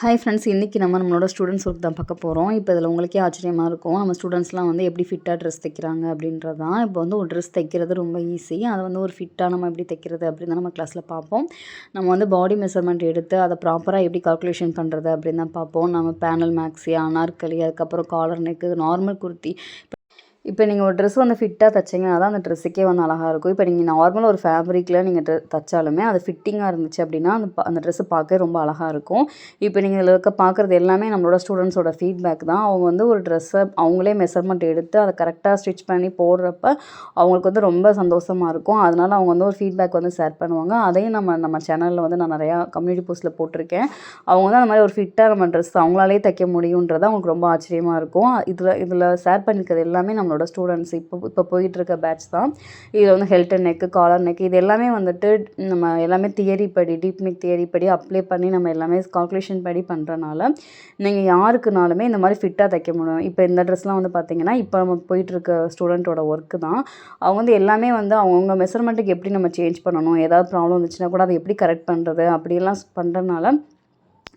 Hi friends இன்றைக்கி நம்ம நம்மளோட ஸ்டூடெண்ட்ஸ் ஒர்க் தான் பார்க்க போகிறோம் இப்போ இதில் உங்களுக்கே ஆச்சரியமாக இருக்கும். நம்ம ஸ்டூடெண்ட்ஸ்லாம் வந்து எப்படி ஃபிட்டாக ட்ரெஸ் தைக்கிறாங்க அப்படின்றது தான் இப்போ வந்து ஒரு ட்ரெஸ் தைக்கிறது ரொம்ப ஈஸி அதை வந்து ஒரு ஃபிட்டாக நம்ம எப்படி தைக்கிறது அப்படின்னு தான் நம்ம கிளாஸில் பார்ப்போம். நம்ம வந்து பாடி மெஷர்மெண்ட் எடுத்து அதை ப்ராப்பராக எப்படி கால்குலேஷன் பண்ணுறது அப்படின்னு தான் பார்ப்போம். நம்ம பேனல் மேக்ஸி அனார்கலி அதுக்கப்புறம் காலர் நெக்கு நார்மல் குர்த்தி. இப்போ நீங்கள் ஒரு ட்ரெஸ் வந்து ஃபிட்டாக தைச்சிங்கன்னா தான் அந்த ட்ரெஸ்ஸுக்கே வந்து அழகாக இருக்கும் இப்போ நீங்கள் நார்மலாக ஒரு ஃபேப்ரிக்கில் நீங்கள் ட்ரெ தைச்சாலுமே அது ஃபிட்டிங்காக இருந்துச்சு அப்படின்னா அந்த அந்த ட்ரெஸ்ஸு பார்க்க ரொம்ப அழகாக இருக்கும் இப்போ நீங்கள் இதில் இருக்க பார்க்குறது எல்லாமே நம்மளோட ஸ்டூடெண்ட்ஸோட ஃபீட்பேக் தான். அவங்க வந்து ஒரு ட்ரெஸ்ஸை அவங்களே மெஷர்மெண்ட் எடுத்து அதை கரெக்டாக ஸ்டிச் பண்ணி போடுறப்ப அவங்களுக்கு வந்து ரொம்ப சந்தோஷமாக இருக்கும். அதனால் அவங்க வந்து ஒரு ஃபீட்பேக் வந்து ஷேர் பண்ணுவாங்க. அதையும் நம்ம நம்ம சேனலில் வந்து நான் நிறையா கம்யூனிட்டி போஸ்ட்டில் போட்டிருக்கேன். அவங்க வந்து அந்த மாதிரி ஒரு ஃபிட்டாக நம்ம ட்ரெஸ் அவங்களாலே தைக்க முடியுன்றது அவங்களுக்கு ரொம்ப ஆச்சரியமாக இருக்கும். இதில் இதில் ஷேர் பண்ணியிருக்கிறது எல்லாமே நம்ம நம்மளோட ஸ்டூடெண்ட்ஸ் இப்போ இப்போ போயிட்டு இருக்க பேட்ச் தான். இதில் வந்து ஹெல்டன் நெக்கு காலர் நெக் இது எல்லாமே வந்துட்டு நம்ம எல்லாமே தியரி படி டீப் தியரி படி அப்ளை பண்ணி நம்ம எல்லாமே கால்குலேஷன் படி பண்ணுறனால நீங்கள் யாருக்குனாலுமே இந்த மாதிரி ஃபிட்டாக தைக்க முடியும். இப்போ இந்த ட்ரெஸ்லாம் வந்து பார்த்தீங்கன்னா இப்போ நம்ம போயிட்டு இருக்க ஸ்டூடெண்ட்டோட ஒர்க்கு தான். அவங்க வந்து எல்லாமே வந்து அவங்கவுங்க மெஷர்மெண்ட்டுக்கு எப்படி நம்ம சேஞ்ச் பண்ணணும்? ஏதாவது ப்ராப்ளம் வந்துச்சுன்னா கூட அதை எப்படி கரெக்ட் பண்ணுறது அப்படியெல்லாம் பண்ணுறதுனால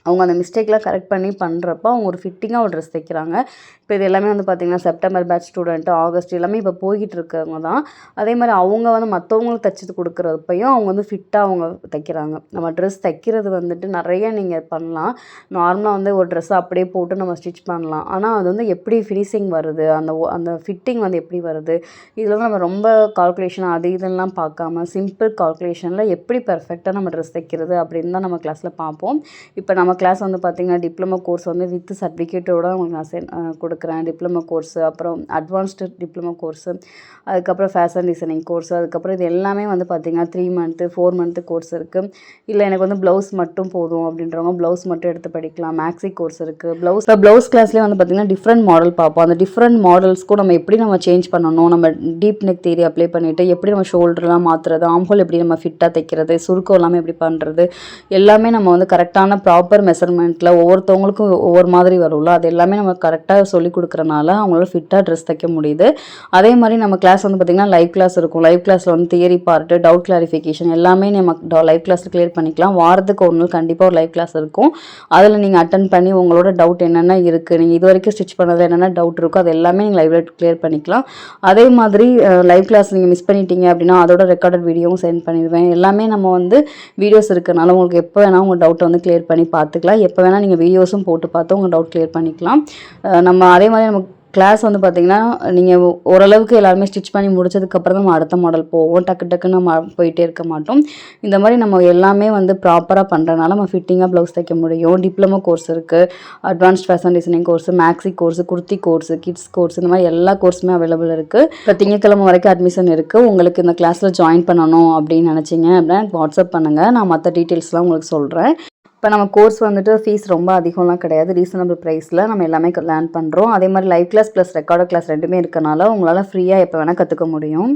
அவங்க அந்த மிஸ்டேக்லாம் கரெக்ட் பண்ணி பண்ணுறப்போ அவங்க ஒரு ஃபிட்டிங்காக ஒரு ட்ரெஸ் தைக்கிறாங்க. இப்போ இது எல்லாமே வந்து பார்த்திங்கன்னா செப்டம்பர் பேட்ச் ஸ்டூடெண்ட்டு ஆகஸ்ட் எல்லாமே இப்போ போய்கிட்டு இருக்கவங்க தான். அதே மாதிரி அவங்க வந்து மற்றவங்களுக்கு தைச்சி கொடுக்குறப்பையும் அவங்க வந்து ஃபிட்டாக அவங்க தைக்கிறாங்க. நம்ம ட்ரெஸ் தைக்கிறது வந்துட்டு நிறைய நீங்கள் பண்ணலாம். நார்மலாக வந்து ஒரு ட்ரெஸ்ஸை அப்படியே போட்டு நம்ம ஸ்டிச் பண்ணலாம். ஆனால் அது வந்து எப்படி ஃபினிஷிங் வருது? அந்த அந்த ஃபிட்டிங் வந்து எப்படி வருது? இதில் வந்து நம்ம ரொம்ப கால்குலேஷன் அது இதெல்லாம் பார்க்காம சிம்பிள் கால்குலேஷனில் எப்படி பர்ஃபெக்டாக நம்ம ட்ரெஸ் தைக்கிறது அப்படின்னு தான் நம்ம கிளாஸில் பார்ப்போம். இப்போ நம்ம கிளாஸ் வந்து பார்த்திங்கன்னா டிப்ளமோ கோர்ஸ் வந்து வித் சர்டிஃபிகேட்டோட உங்களுக்கு நான் சென் கொடுக்குறேன். டிப்ளமோ கோர்ஸு அப்புறம் அட்வான்ஸ்டு டிப்ளமோ கோர்ஸு அதுக்கப்புறம் ஃபேஷன் டிசைனிங் கோர்ஸ் அதுக்கப்புறம் இது எல்லாமே வந்து பார்த்திங்கன்னா three month four month course இருக்குது இல்லை எனக்கு வந்து ப்ளவுஸ் மட்டும் போதும் அப்படின்றவங்க ப்ளவுஸ் மட்டும் எடுத்து படிக்கலாம். மேக்ஸி கோர்ஸ் இருக்குது ப்ளவுஸ் ப்ளவுஸ் கிளாஸ்லேயே வந்து பார்த்திங்கன்னா டிஃப்ரெண்ட் மாடல் பார்ப்போம். அந்த டிஃப்ரெண்ட் மாடல்ஸ்க்கும் நம்ம எப்படி நம்ம சேஞ்ச் பண்ணணும்? நம்ம டீப் நெக் தேரி அப்ளை பண்ணிவிட்டு எப்படி நம்ம ஷோல்டர்லாம் மாற்றுறது ஆம்ஹோல் எப்படி நம்ம ஃபிட்டாக தைக்கிறது? சுருக்கம் எல்லாமே எப்படி பண்ணுறது எல்லாமே நம்ம வந்து கரெக்டான ப்ராப்பர் மெஷர்மெண்ட்டில் ஒவ்வொருத்தவங்களுக்கும் ஒவ்வொரு மாதிரி வரும்ல. அது எல்லாமே நம்ம கரெக்டாக சொல்லி கொடுக்குறனால அவங்களால ஃபிட்டாக ட்ரெஸ் தைக்க முடியுது. அதே மாதிரி நம்ம கிளாஸ் வந்து பார்த்திங்கன்னா லைவ் கிளாஸ் இருக்கும். லைவ் கிளாஸில் வந்து தியரி பார்ட்டு டவுட் கிளாரிஃபிகேஷன் எல்லாமே நம்ம லைவ் கிளாஸில் கிளியர் பண்ணிக்கலாம். வாரத்துக்கு ஒரு நாள் கண்டிப்பாக ஒரு லைவ் கிளாஸ் இருக்கும். அதில் நீங்கள் அட்டன் பண்ணி உங்களோட டவுட் என்னென்ன இருக்குது நீங்கள் இது வரைக்கும் ஸ்டிச் பண்ணதில் என்னென்ன டவுட் இருக்கோ அது எல்லாமே நீங்கள் லைவ்ல கிளியர் பண்ணிக்கலாம். அதே மாதிரி லைவ் கிளாஸ் நீங்கள் மிஸ் பண்ணிட்டீங்க அப்படின்னா அதோட ரெக்கார்டட் வீடியோவும் சென்ட் பண்ணிடுவேன். எல்லாமே நம்ம வந்து வீடியோஸ் இருக்கனால உங்களுக்கு எப்போ வேணால் உங்கள் டவுட்டை வந்து கிளியர் பண்ணி பார்த்து பார்த்துக்கலாம். எப்போ வேணால் நீங்கள் வீடியோஸும் போட்டு பார்த்து உங்கள் டவுட் கிளியர் பண்ணிக்கலாம். நம்ம அதே மாதிரி நம்ம கிளாஸ் வந்து பார்த்திங்கன்னா நீங்கள் ஓரளவுக்கு எல்லாருமே ஸ்டிச் பண்ணி முடிச்சதுக்கப்புறம் நம்ம அடுத்த மாடல் போவோம். டக்கு டக்குன்னு நம்ம போயிட்டே இருக்க மாட்டோம். இந்த மாதிரி நம்ம எல்லாமே வந்து ப்ராப்பராக பண்ணுறனால நம்ம ஃபிட்டிங்காக ப்ளவுஸ் தைக்க முடியும். டிப்ளமோ கோர்ஸ் இருக்குது advanced fashion designing course maxi course kurti course kids course இந்த மாதிரி எல்லா கோர்ஸுமே அவைலபிள் இருக்குது இப்போ திங்கக்கிழமை வரைக்கும் அட்மிஷன் இருக்குது உங்களுக்கு இந்த கிளாஸில் ஜாயின் பண்ணணும் அப்படின்னு நினச்சிங்க அப்படின்னா வாட்ஸ்அப் பண்ணுங்கள் நான் மற்ற டீட்டெயில்ஸ்லாம் உங்களுக்கு சொல்கிறேன் இப்போ நம்ம கோர்ஸ் வந்துட்டு ஃபீஸ் ரொம்ப அதிகம்லாம் கிடையாது. ரீசனபிள் ப்ரைஸில் நம்ம எல்லாமே லேர்ன் பண்ணுறோம் அதே மாதிரி live class plus recorder class ரெண்டுமே இருக்கனால உங்களால் ஃப்ரீயாக எப்போ வேணால் கற்றுக்க முடியும்.